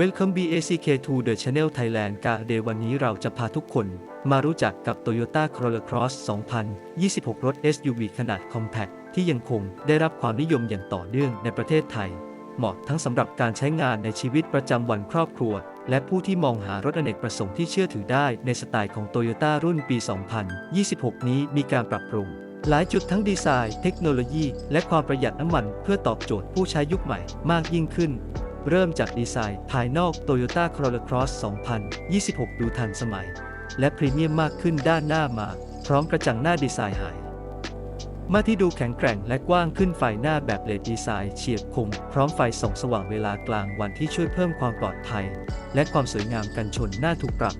Welcome BACK to the Channel Thailand กาเดวันนี้เราจะพาทุกคนมารู้จักกับ Toyota Corolla Cross 2026 รถ SUV ขนาด Compact ที่ยังคงได้รับความนิยมอย่างต่อเนื่องในประเทศไทย เหมาะทั้งสำหรับการใช้งานในชีวิตประจำวันครอบครัว และผู้ที่มองหารถอเนกประสงค์ที่เชื่อถือได้ในสไตล์ของ Toyota รุ่นปี 2026 นี้มีการปรับปรุงหลายจุดทั้งดีไซน์ เทคโนโลยี และความประหยัดน้ำมันเพื่อตอบโจทย์ผู้ใช้ยุคใหม่มากยิ่งขึ้น เริ่มจากดีไซน์ ภายนอก Toyota Corolla Cross 2026 ดูทันสมัย และพรีเมียมมากขึ้นด้านหน้ามา พร้อมกระจังหน้าดีไซน์หาย มาที่ดูแข็งแกร่งและกว้างขึ้นไฟหน้าแบบเลดดีไซน์เฉียบคม พร้อมไฟส่องสว่างเวลากลางวันที่ช่วยเพิ่มความปลอดภัย และความสวยงามกันชนหน้าถูกปรับ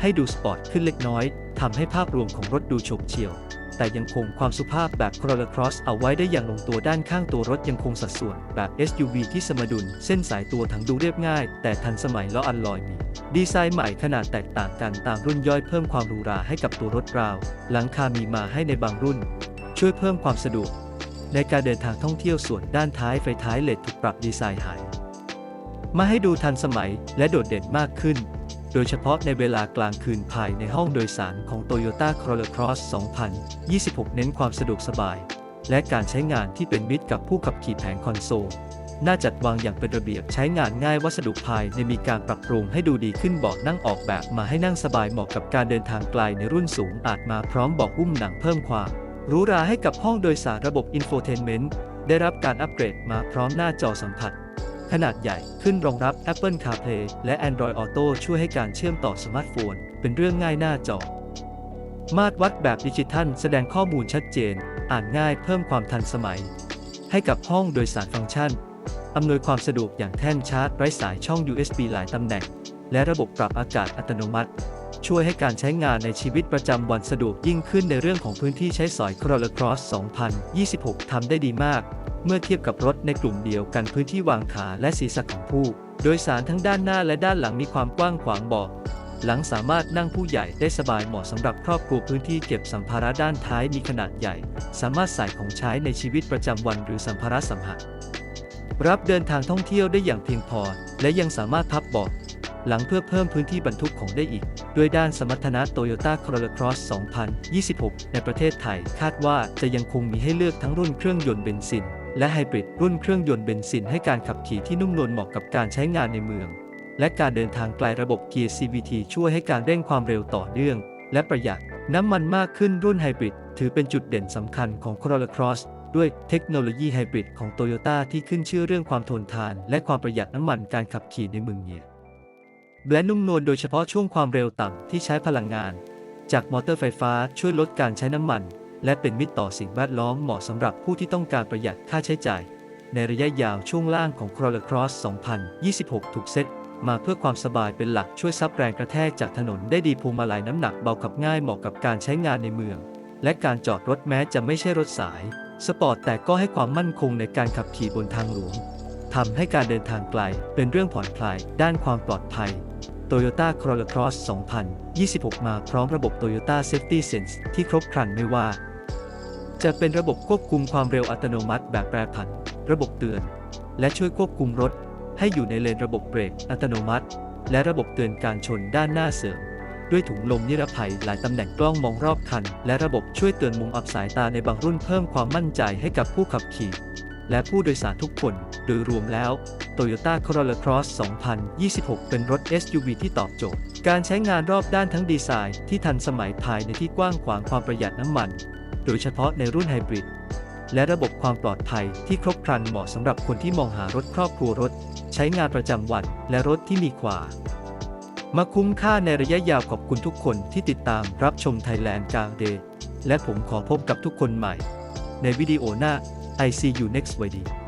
ให้ดูสปอร์ตขึ้นเล็กน้อยทำให้ภาพรวมของรถดูโฉบเฉี่ยว แต่ยังคงความสุภาพแบบ Corolla Cross เอาไว้ได้อย่างลงตัวด้านข้างตัวรถยังคงสัดส่วนแบบ SUV ที่สมดุล เส้นสายตัวถังดูเรียบง่าย แต่ทันสมัยล้ออัลลอยมี ดีไซน์ใหม่ขนาดแตกต่างกันตามรุ่นย่อยเพิ่มความหรูหราให้กับตัวรถราว หลังคามีมาให้ในบางรุ่น ช่วยเพิ่มความสะดวก ในการเดินทางท่องเที่ยวส่วนด้านท้ายไฟท้ายเลดถูกปรับดีไซน์หายมาให้ดูทันสมัยและโดดเด่นมากขึ้น โดยเฉพาะในเวลากลางคืนภายในห้องโดยสารของ Toyota Corolla Cross 2026 เน้นความสะดวกสบาย และการใช้งานที่เป็นมิตรกับผู้ขับขี่แผงคอนโซล หน้าจัดวางอย่างเป็นระเบียบใช้งานง่ายวัสดุภายในมีการปรับปรุงให้ดูดีขึ้นเบาะนั่งออกแบบมาให้นั่งสบายเหมาะกับการเดินทางไกลในรุ่นสูงอาจมาพร้อมเบาะหุ้มหนังเพิ่มความหรูหราให้กับห้องโดยสารระบบ Infotainment ได้รับการอัปเกรดมาพร้อมหน้าจอสัมผัส ขนาดใหญ่ขึ้นรองรับ Apple CarPlay และ Android Auto ช่วยให้การเชื่อมต่อสมาร์ทโฟน เป็นเรื่องง่ายหน้าจอ มาตรวัดแบบดิจิทัลแสดงข้อมูลชัดเจน อ่านง่ายเพิ่มความทันสมัย ให้กับห้องโดยสารฟังก์ชัน อำนวยความสะดวกอย่างแท่นชาร์จไร้สายช่อง USB หลายตำแหน่ง และระบบปรับอากาศอัตโนมัติ ช่วยให้การใช้งานในชีวิตประจำวันสะดวกยิ่งขึ้นในเรื่องของพื้นที่ใช้สอย Corolla Cross 2026ทำได้ดีมาก เมื่อเทียบกับรถในกลุ่มเดียวกันพื้นที่วางขาและศีรษะของผู้ โดยสารทั้งด้านหน้าและด้านหลังมีความกว้างขวางเบาะหลังสามารถนั่งผู้ใหญ่ได้สบายเหมาะสำหรับครอบครัวพื้นที่เก็บสัมภาระด้านท้ายมีขนาดใหญ่ สามารถใส่ของใช้ในชีวิตประจำวันหรือสัมภาระสัมผัสรับเดินทางท่องเที่ยวได้อย่างเพียงพอ และยังสามารถพับเบาะหลังเพื่อเพิ่มพื้นที่บรรทุกของได้อีก ด้วยด้านสมรรถนะ Toyota Corolla Cross 2026 ในประเทศไทย คาดว่าจะยังคงมีให้เลือกทั้งรุ่นเครื่องยนต์เบนซิน และไฮบริดรุ่นเครื่องยนต์เบนซินให้การขับขี่ที่นุ่มนวลเหมาะกับการใช้งานในเมือง และการเดินทางไกลระบบเกียร์ CVT ช่วยให้การเร่งความเร็วต่อเนื่อง และประหยัดน้ำมันมากขึ้นรุ่นไฮบริดถือเป็นจุดเด่นสำคัญของ Corolla Cross ด้วยเทคโนโลยีไฮบริดของ Toyota ที่ขึ้นชื่อเรื่องความทนทาน และความประหยัดน้ำมันการขับขี่ในเมืองเนี่ยและนุ่มนวลโดยเฉพาะช่วงความเร็วต่ำที่ใช้พลังงาน จากมอเตอร์ไฟฟ้าช่วยลดการใช้น้ำมัน และเป็นมิตรต่อสิ่งแวดล้อมเหมาะสำหรับผู้ที่ต้องการประหยัดค่าใช้จ่าย ในระยะยาวช่วงล่างของ Corolla Cross 2026 ถูกเซตมาเพื่อความสบายเป็นหลักช่วยซับแรงกระแทกจากถนนได้ดีพวงมาลัยน้ำหนักเบาขับง่ายเหมาะกับการใช้งานในเมือง และการจอดรถแม้จะไม่ใช่รถสาย สปอร์ตแต่ก็ให้ความมั่นคงในการขับขี่บนทางหลวงทำให้การเดินทางไกลเป็นเรื่องผ่อนคลายด้านความปลอดภัย Toyota Corolla Cross 2026 มาพร้อมระบบ Toyota Safety Sense ที่ครบครันไม่ว่า จะเป็นระบบควบคุมความเร็วอัตโนมัติแบบแปรผัน ระบบเตือน และช่วยควบคุมรถ ให้อยู่ในเลนระบบเบรกอัตโนมัติ และระบบเตือนการชนด้านหน้าเสริมด้วยถุงลมนิรภัยหลายตำแหน่งกล้องมองรอบคัน และระบบช่วยเตือนมุมอับสายตาในบางรุ่นเพิ่มความมั่นใจให้กับผู้ขับขี่ และผู้โดยสารทุกคน โดยรวมแล้ว Toyota Corolla Cross 2026 เป็นรถ SUV ที่ตอบโจทย์ การใช้งานรอบด้านทั้งดีไซน์ที่ทันสมัยภายในที่กว้างขวางความประหยัดน้ำมัน โดยเฉพาะในรุ่นไฮบริด และระบบความปลอดภัยที่ครบครันเหมาะสำหรับคนที่มองหารถครอบครัวรถ ใช้งานประจำวันและรถที่มีกว่า มาคุ้มค่าในระยะยาวขอบคุณทุกคนที่ติดตามรับชม Thailand จางเดย์และผมขอพบกับทุกคนใหม่ ในวิดีโอหน้า I see you next video